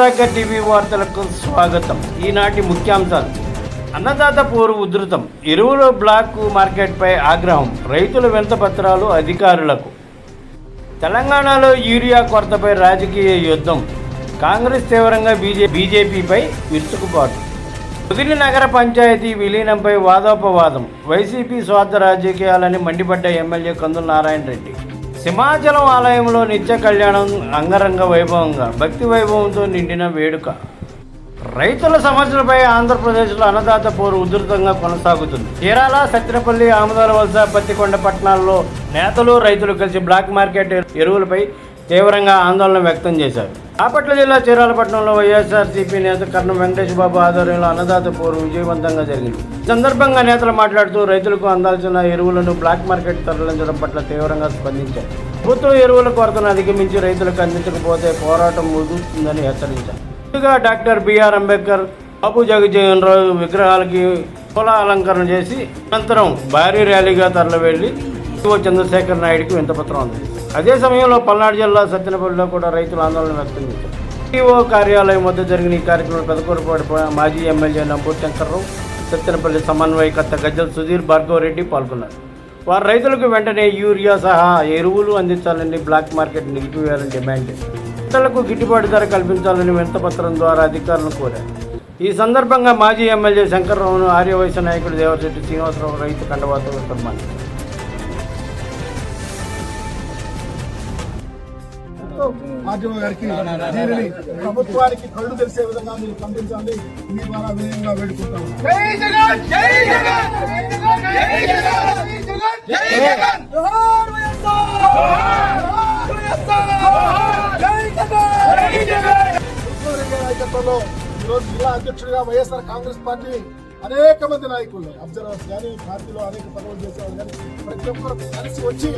Sudhakar TV వార్తలకు స్వాగతం. ఈనాటి ముఖ్యాంశాలు. అన్నదాత పోరు ఉధృతం. ఎరువుల బ్లాక్ మార్కెట్పై ఆగ్రహం. రైతుల వెంత పత్రాలు అధికారులకు. తెలంగాణలో యూరియా కొరతపై రాజకీయ యుద్ధం. కాంగ్రెస్ తీవ్రంగా బీజే బీజేపీపై విరుచుకుపాటు కుదిరి నగర పంచాయతీ విలీనంపై వాదోపవాదం. వైసీపీ స్వార్థ రాజకీయాలని మండిపడ్డ ఎమ్మెల్యే కందుల నారాయణ రెడ్డి సింహాచలం ఆలయంలో నిత్య కళ్యాణం అంగరంగ వైభవంగా భక్తి వైభవంతో నిండిన వేడుక. రైతుల సమస్యలపై ఆంధ్రప్రదేశ్లో అన్నదాత పోరు ఉధృతంగా కొనసాగుతుంది. చీరాల సత్యనపల్లి ఆముదాల వలస పత్తికొండ పట్టణాల్లో నేతలు రైతులు కలిసి బ్లాక్ మార్కెట్ ఎరువులపై తీవ్రంగా ఆందోళన వ్యక్తం చేశారు. బాపట్ల జిల్లా చీరాలపట్నంలో వైఎస్ఆర్సీపీ నేత కర్ణం వెంకటేష్ బాబు ఆధ్వర్యంలో అన్నదాత పోరు విజయవంతంగా జరిగింది. ఈ సందర్భంగా నేతలు మాట్లాడుతూ రైతులకు అందాల్సిన ఎరువులను బ్లాక్ మార్కెట్ తరలించడం పట్ల తీవ్రంగా స్పందించారు. ప్రభుత్వ ఎరువుల కొరతను అధిగమించి రైతులకు అందించకపోతే పోరాటం ముగుస్తుందని హెచ్చరించారు. ముందుగా డాక్టర్ బిఆర్ అంబేద్కర్ బాబు జగజీవన్ రావు విగ్రహాలకి పొల అలంకరణ చేసి అనంతరం భారీ ర్యాలీగా తరలివెళ్ళి చంద్రశేఖర్ నాయుడికి వింతపత్రం అందించారు అదే సమయంలో పల్నాడు జిల్లా సత్యనపల్లిలో కూడా రైతులు ఆందోళన వ్యక్తం చేశారు. టీఓ కార్యాలయం వద్ద జరిగిన ఈ కార్యక్రమంలో పెదకూరుపాటి మాజీ ఎమ్మెల్యే నంబూరు శంకర్రావు సత్యనపల్లి సమన్వయకర్త గజ్జల సుధీర్ భార్గవరెడ్డి పాల్గొన్నారు. వారు రైతులకు వెంటనే యూరియా సహా ఎరువులు అందించాలని బ్లాక్ మార్కెట్ నిలిపివేయాలని డిమాండ్ చేశారు. గిట్టుబాటు ధర కల్పించాలని వింతపత్రం ద్వారా అధికారులను కోరారు. ఈ సందర్భంగా మాజీ ఎమ్మెల్యే శంకర్రావును ఆర్యవైశ్య నాయకుడు దేవశెట్టి శ్రీనివాసరావు రైతు కండవాతో సన్మానించారు. మాధ్యమ గారికి దీనిని ప్రభుత్వానికి కళ్ళు తెలిసే విధంగా మీరు పంపించాలి మీ ద్వారా వినయంగా నాయకత్వంలో ఈరోజు జిల్లా అధ్యక్షుడిగా వైఎస్ఆర్ కాంగ్రెస్ పార్టీ అనేక మంది నాయకులు అబ్జర్వర్స్ కానీ పార్టీలో అనేక పదవులు చేసేవాళ్ళు కానీ ప్రతి ఒక్కరు కలిసి వచ్చి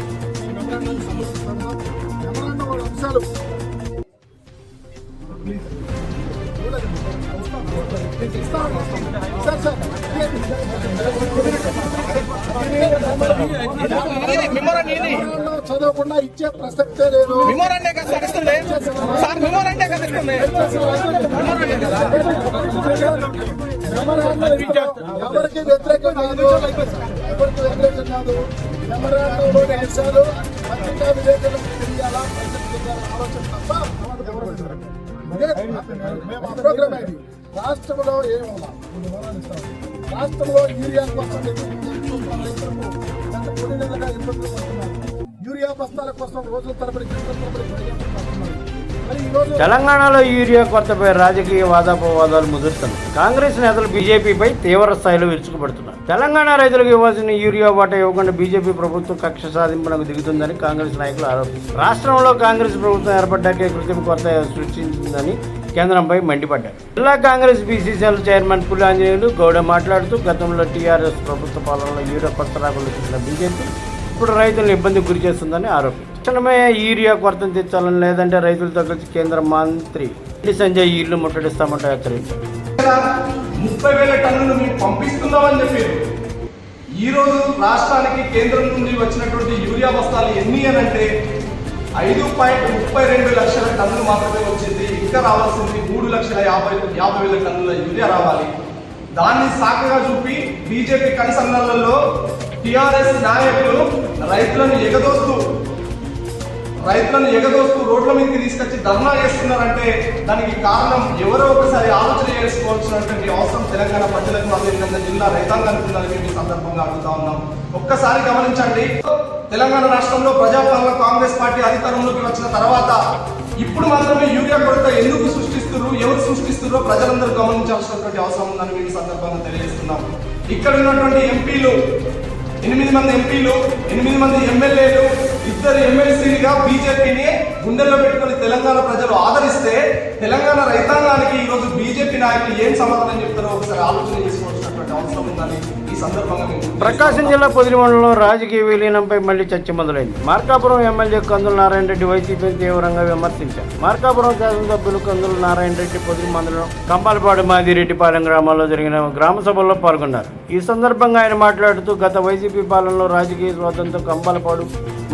అంశాలు చదవకుండా ఇచ్చే ప్రసక్తే లేదు మెమోరాండే కదా సార్ ఇస్తుంది సార్ మెమోరాండే కదా ఇస్తుంది ఎవరికి వ్యతిరేకం కాదు ఎవరికి వ్యతిరేకం కాదు పత్రికా విలేకరులకు తెలియాలా ప్రజలకు తెలియాలా ఆలోచన తప్ప మేము అయింది రాష్ట్రంలో ఏమన్నా రాష్ట్రంలో యూరియా కోసం కొన్ని నెలలుగా ఇబ్బందులు పడుతున్నారు యూరియా బస్తాల కోసం రోజుల తరబడి తెలంగాణలో యూరియా కొరతపై రాజకీయ వాదాపవాదాలు ముదురుతున్నాయి. కాంగ్రెస్ నేతలు బీజేపీపై తీవ్ర స్థాయిలో విరుచుకుపడుతున్నారు. తెలంగాణ రైతులకు ఇవ్వాల్సిన యూరియా వాటా ఇవ్వకుండా బీజేపీ ప్రభుత్వం కక్ష సాధింపునకు దిగుతుందని కాంగ్రెస్ నాయకులు ఆరోపిస్తారు రాష్ట్రంలో కాంగ్రెస్ ప్రభుత్వం ఏర్పడ్డాకే కృత్రిమ కొరత సృష్టించిందని కేంద్రంపై మండిపడ్డారు. జిల్లా కాంగ్రెస్ బీసీసీఎల్ చైర్మన్ పులి ఆంజనేయులు గౌడ మాట్లాడుతూ గతంలో టీఆర్ఎస్ ప్రభుత్వ పాలనలో యూరియా కొత్త రాకుండా చేసిన బీజేపీ ఇప్పుడు రైతులను ఇబ్బందికి గురి చేస్తుందని ఆరోపించారు తక్షణమే యూరియా కొరతను తెచ్చాలని లేదంటే రైతులతో కలిసి కేంద్ర మంత్రి సంజయ్ ఇల్లు ముట్టడిస్తామంటూ హెచ్చరించారు. ముప్పై వేల టన్నులు మీకు పంపిస్తున్నామని చెప్పారు. ఈరోజు రాష్ట్రానికి కేంద్రం నుండి వచ్చినటువంటి యూరియా బస్తాలు ఎన్ని అని అంటే ఐదు పాయింట్ ముప్పై రెండు లక్షల టన్నులు మాత్రమే వచ్చింది. ఇంకా రావాల్సింది మూడు లక్షల యాభై యాభై వేల టన్నుల యూరియా రావాలి. దాన్ని సాకగా చూపి బీజేపీ కనుసన్నలలో టిఆర్ఎస్ నాయకులు రైతులను ఎగదోస్తూ రైతులను ఎగదోస్తూ రోడ్ల మీదకి తీసుకొచ్చి ధర్నా చేస్తున్నారంటే దానికి కారణం ఎవరో ఒకసారి ఆలోచన చేసుకోవాల్సినటువంటి అవసరం తెలంగాణ ప్రజలకు అదేవిధంగా జిల్లా రైతాంగానికి ఉందని మేము సందర్భంగా అడుగుతా ఉన్నాం. ఒక్కసారి గమనించండి తెలంగాణ రాష్ట్రంలో ప్రజాపాలన కాంగ్రెస్ పార్టీ అధికారంలోకి వచ్చిన తర్వాత ఇప్పుడు మాత్రమే యూరియా కొరత ఎందుకు సృష్టిస్తున్నారు ఎవరు సృష్టిస్తున్నారో ప్రజలందరూ గమనించాల్సినటువంటి అవసరం ఉందని మేము సందర్భంగా తెలియజేస్తున్నాం. ఇక్కడ ఉన్నటువంటి ఎంపీలు ఎనిమిది మంది ఎంపీలు ఎనిమిది మంది ఎమ్మెల్యేలు ఇద్దరు ఎమ్మెల్సీలుగా బీజేపీని గుండెల్లో పెట్టుకుని తెలంగాణ ప్రజలు ఆదరిస్తే తెలంగాణ రైతాంగానికి ఈరోజు బీజేపీ నాయకులు ఏం సమాధానం చెప్తారో ఒకసారి ఆలోచన చేసి అవసరం ఉందని ఈ సందర్భంగా ప్రకాశం జిల్లా పొదిలి మండలంలో రాజకీయ విలీనంపై మళ్ళీ చర్చ మొదలైంది. మార్కాపురం ఎమ్మెల్యే కందుల నారాయణ రెడ్డి వైసీపీని తీవ్రంగా విమర్శించారు. మార్కాపురం శాసనసభ్యులు కందుల నారాయణ రెడ్డి పొదిలి మండలం కంపాలపాడు మాదిరెడ్డిపాలెం గ్రామాల్లో జరిగిన గ్రామ సభల్లో పాల్గొన్నారు. ఈ సందర్భంగా ఆయన మాట్లాడుతూ గత వైసీపీ పాలనలో రాజకీయ స్వాతంత్రం కంపాలపాడు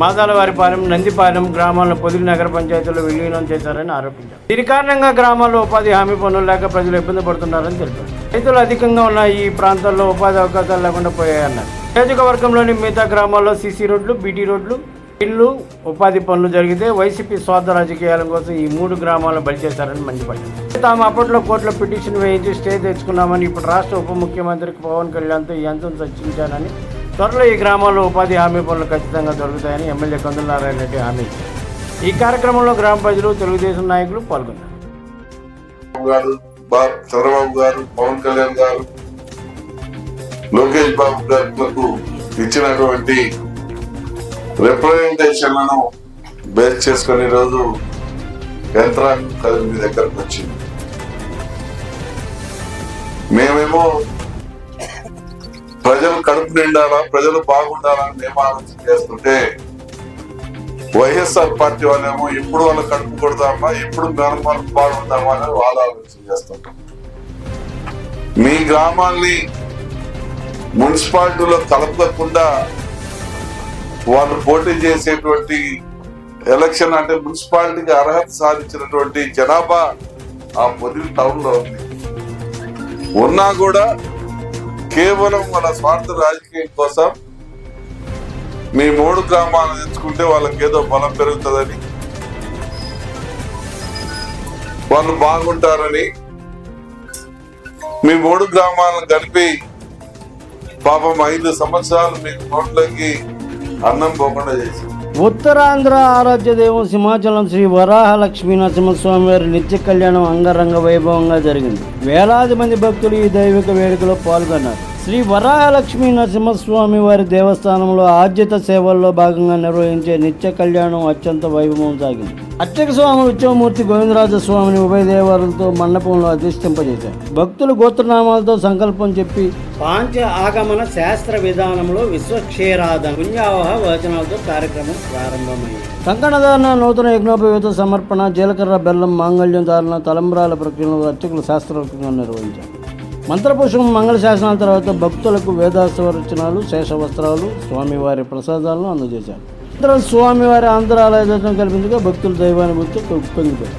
మాదాలవారిపాలెం నందిపాలెం గ్రామాలను పొదిలి నగర పంచాయతీలో విలీనం చేశారని ఆరోపించారు. దీని కారణంగా గ్రామాల్లో ఉపాధి హామీ పనులు లేక ప్రజలు ఇబ్బంది పడుతున్నారని తెలిపారు. రైతులు అధికంగా ఉన్న ఈ ప్రాంతాల్లో ఉపాధి అవకాశాలు లేకుండా పోయాయన్నారు. నియోజకవర్గంలోని మిగతా గ్రామాల్లో సీసీ రోడ్లు బీటీ రోడ్లు ఇల్లు ఉపాధి పనులు జరిగితే వైసీపీ స్వార్థ రాజకీయాల కోసం ఈ మూడు గ్రామాలను బలి చేశారని మండిపడ్డారు. తాము అప్పట్లో కోర్టులో పిటిషన్ వేయించి స్టే తెచ్చుకున్నామని ఇప్పుడు రాష్ట్ర ఉప ముఖ్యమంత్రి పవన్ కళ్యాణ్తో ఈ అంశం చర్చించానని త్వరలో ఈ గ్రామాల్లో ఉపాధి హామీ పనులు ఖచ్చితంగా దొరుకుతాయని ఎమ్మెల్యే కందుల నారాయణ రెడ్డి హామీ ఇచ్చారు. ఈ కార్యక్రమంలో గ్రామ ప్రజలు తెలుగుదేశం నాయకులు పాల్గొన్నారు. చంద్రబాబు గారు పవన్ కళ్యాణ్ గారు లోకేష్ బాబు గారులకు ఇచ్చినటువంటి రిప్రజెంటేషన్లను బేస్ చేసుకుని ఈరోజు యంత్రాంగం కలిసి మీ దగ్గరకు వచ్చింది. మేమేమో ప్రజలు కడుపు నిండాలా ప్రజలు బాగుండాలని మేము ఆలోచన చేస్తుంటే వైఎస్ఆర్ పార్టీ వాళ్ళేమో ఎప్పుడు వాళ్ళు కడుపు కొడదామా ఎప్పుడు మనం పాడుందామా బాగుందామా అని వాళ్ళు ఆలోచన చేస్తుంటారు మీ గ్రామాల్ని మున్సిపాలిటీలో కలపకుండా వాళ్ళు పోటీ చేసేటువంటి ఎలక్షన్ అంటే మున్సిపాలిటీకి అర్హత సాధించినటువంటి జనాభా ఆ పొదిలి టౌన్లో ఉంది. ఉన్నా కూడా కేవలం వాళ్ళ స్వార్థ రాజకీయం కోసం మీ మూడు గ్రామాలను తెచ్చుకుంటే వాళ్ళకి ఏదో బలం పెరుగుతుందని. వాళ్ళు బాగుంటారని. మీ మూడు గ్రామాలను కలిపి పాపం ఐదు సంవత్సరాలు మీ నోట్లోకి అన్నం పోకుండా చేసి ఉత్తరాంధ్ర ఆరాధ్య దైవం సింహాచలం శ్రీ వరాహ లక్ష్మీ నరసింహస్వామి వారి నిత్య కళ్యాణం అంగరంగ వైభవంగా జరిగింది. వేలాది మంది భక్తులు ఈ దైవిక వేడుకలో పాల్గొన్నారు. శ్రీ వరాహ లక్ష్మీ నరసింహస్వామి వారి దేవస్థానంలో ఆద్యత సేవల్లో భాగంగా నిర్వహించే నిత్య కళ్యాణం అత్యంత వైభవం సాగింది. అర్చక స్వామి ఉత్సవమూర్తి గోవిందరాజ స్వామిని ఉభయ దేవాలతో మండపంలో అధిష్టింపజేశారు. భక్తులు గోత్రనామాలతో సంకల్పం చెప్పి పాంచ ఆగమన శాస్త్ర విధానంలో విశ్వక్షేరాధన పుణ్యావహ వచనాలతో కార్యక్రమం ప్రారంభమైంది. కంకణధారణ నూతన యజ్ఞోపవేత సమర్పణ జీలకర్ర బెల్లం మాంగళ్యం ధారణ తలంబ్రాల ప్రక్రియను అర్చకులు శాస్త్రోక్తంగా నిర్వహించారు. మంత్రపుష్పం మంగళ శాసనాల తర్వాత భక్తులకు వేదాస్వరచనాలు శేష వస్త్రాలు స్వామివారి ప్రసాదాలను అందజేశారు. అనంతరం స్వామివారి ఆంధ్రాలయ దర్శనం కల్పించగా భక్తులు దైవానుభూతితో పొంగిపోయారు